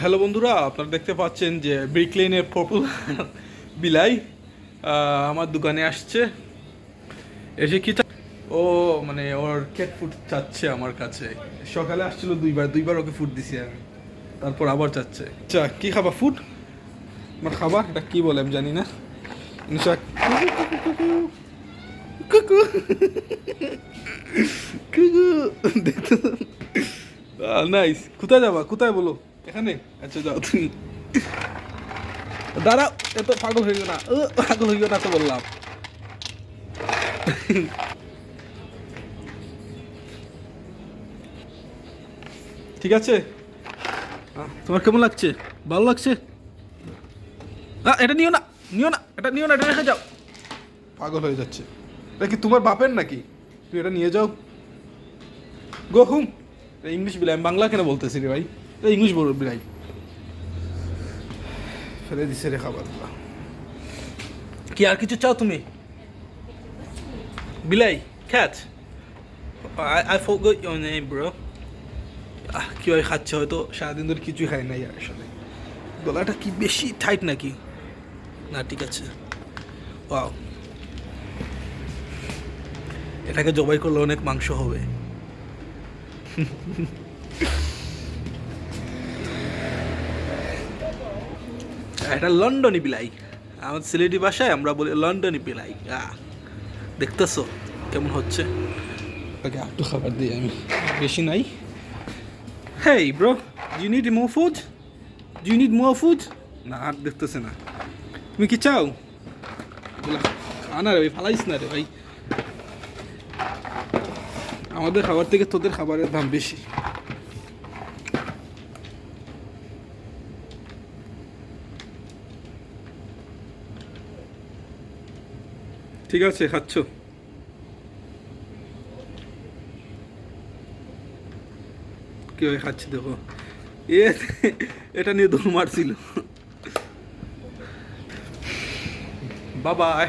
Hello বন্ধুরা, আপনারা দেখতে পাচ্ছেন যে ব্রিকলেনের পপুলার বিলাই আমার দোকানে আসছে। এসে কি ও মানে ওর ক্যাট ফুড চাচ্ছে আমার কাছে। সকালে আসছিল দুইবার দুইবার ওকে ফুড দিছি আমি। তারপর আবার চাচ্ছে। চা কি খাবা ফুড আমার খাবার? এটা কি বলে আমি জানি না। নাইস কোথায় যাবা? কোথায় বলো? এখানে? আচ্ছা যাও। তুমি দাঁড়াও এত পাগল হইও না। ও, পাগল হইও না তো বললাম। ঠিক আছে? তোমার কেমন লাগছে? ভালো লাগছে? না এটা নিও না নিও না এটা নিও না এটা রেখে যাও। পাগল হয়ে যাচ্ছে। এটা কি তোমার বাপের নাকি? তুই এটা নিয়ে যাও। গো হুম। ইংলিশ বিলাই বাংলা কেন বলতেছি রে ভাই? এটা ইংলিশ বল বিলাই। ফেলে দিছে রে খাবার কি আর কিছু চাও তুমি? বিলাই খ্যাট I forgot your name bro. আহ কীভাবে খাচ্ছে? হয়তো সারাদিন ধরে কিছুই খাই নাই আসলে। গলাটা কি বেশি টাইট নাকি? না, ঠিক আছে। ওয়াও এটাকে জবাই করলে অনেক মাংস হবে। এটা লন্ডনি বিলাই। আমাদের সিলেটি ভাষায় আমরা বলি লন্ডনি বিলাই। দেখতেছো কেমন হচ্ছে? ওকে একটু খাবার দিই আমি। বেশি নাই। Hey bro you need more food you need more food না আর দেখতেছে না। তুমি কি চাও? বলে, খা না রে ভাই ফালাইস না রে ভাই। আমাদের খাবার থেকে তোদের খাবারের দাম বেশি। ঠিক আছে, খাচ্ছ? কীভাবে খাচ্ছি দেখো। এ, এটা নিয়ে দৌড় মারছিল। বাবাই।